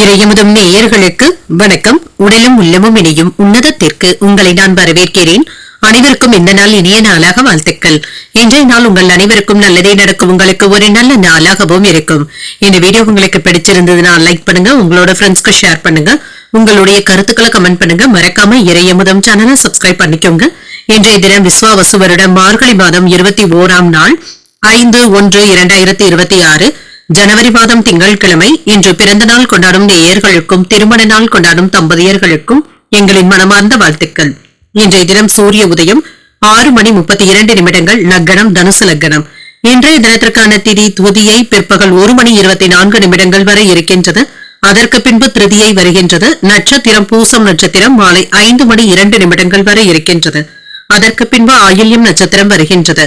இறையமுதும் நேயர்களுக்கு வணக்கம். உடலும் உள்ளமும் இணையும் உன்னதத்திற்கு உங்களை நான் வரவேற்கிறேன். அனைவருக்கும் இந்த நாள் இனிய நாளாக வாழ்த்துக்கள். இன்றைய நாள் உங்கள் அனைவருக்கும் நல்லதே நடக்கும். உங்களுக்கு ஒரு நல்ல நாளாகவும் இருக்கும். இந்த வீடியோ உங்களுக்கு பிடிச்சிருந்ததுன்னா லைக் பண்ணுங்க. உங்களோட ஃப்ரெண்ட்ஸ்க்கு ஷேர் பண்ணுங்க. உங்களுடைய கருத்துக்களை கமெண்ட் பண்ணுங்க. மறக்காம இறையமுதம் சேனலை சப்ஸ்கிரைப் பண்ணிக்கோங்க. இன்றைய தினம் விஸ்வாவசு வருடம் மார்கழி மாதம் இருபத்தி ஓராம் நாள் ஐந்து ஒன்று இரண்டாயிரத்தி இருபத்தி ஆறு. ஜனவரி மாதம் திங்கட்கிழமை இன்று பிறந்த நாள் கொண்டாடும் நேயர்களுக்கும் திருமண நாள் கொண்டாடும் தம்பதியர்களுக்கும் எங்களின் மனமார்ந்த வாழ்த்துக்கள். இன்றைய தினம் சூரிய உதயம் ஆறு மணி முப்பத்தி இரண்டு நிமிடங்கள் லக்கணம் தனுசு லக்கணம் இன்றைய தினத்திற்கான திதி துதியை பிற்பகல் ஒரு மணி இருபத்தி நான்கு நிமிடங்கள் வரை இருக்கின்றது. அதற்கு பின்பு திருதியை வருகின்றது. நட்சத்திரம் பூசம் நட்சத்திரம் மாலை ஐந்து மணி இரண்டு நிமிடங்கள் வரை இருக்கின்றது. அதற்கு பின்பு ஆயில்யம் நட்சத்திரம் வருகின்றது.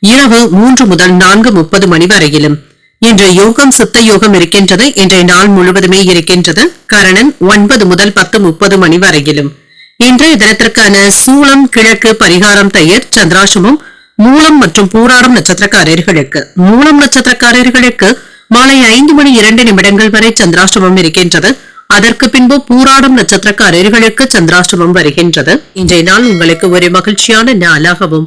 இரவு மூன்று முதல் நான்கு முப்பது மணி வரையிலும். இன்று யோகம் சித்த யோகம் இருக்கின்றது இன்றைய நாள் முழுவதுமே இருக்கின்றது. கரணன் ஒன்பது முதல் பத்து முப்பது மணி வரையிலும். இன்றைய தினத்திற்கான சூளம் கிழக்கு பரிகாரம் தயிர் சந்திராசமும் மூலம் மற்றும் பூராடம் நட்சத்திரக்காரர்களுக்கு. மூலம் நட்சத்திரக்காரர்களுக்கு மாலை ஐந்து மணி இரண்டு நிமிடங்கள் வரை சந்திராஷ்டமம் இருக்கின்றது. அதற்கு பின்பு பூராடும் நட்சத்திரக்காரர்களுக்கு சந்திராஷ்டமம் வருகின்றது. இன்றைய நாள் உங்களுக்கு ஒரு மகிழ்ச்சியான நாளாகவும்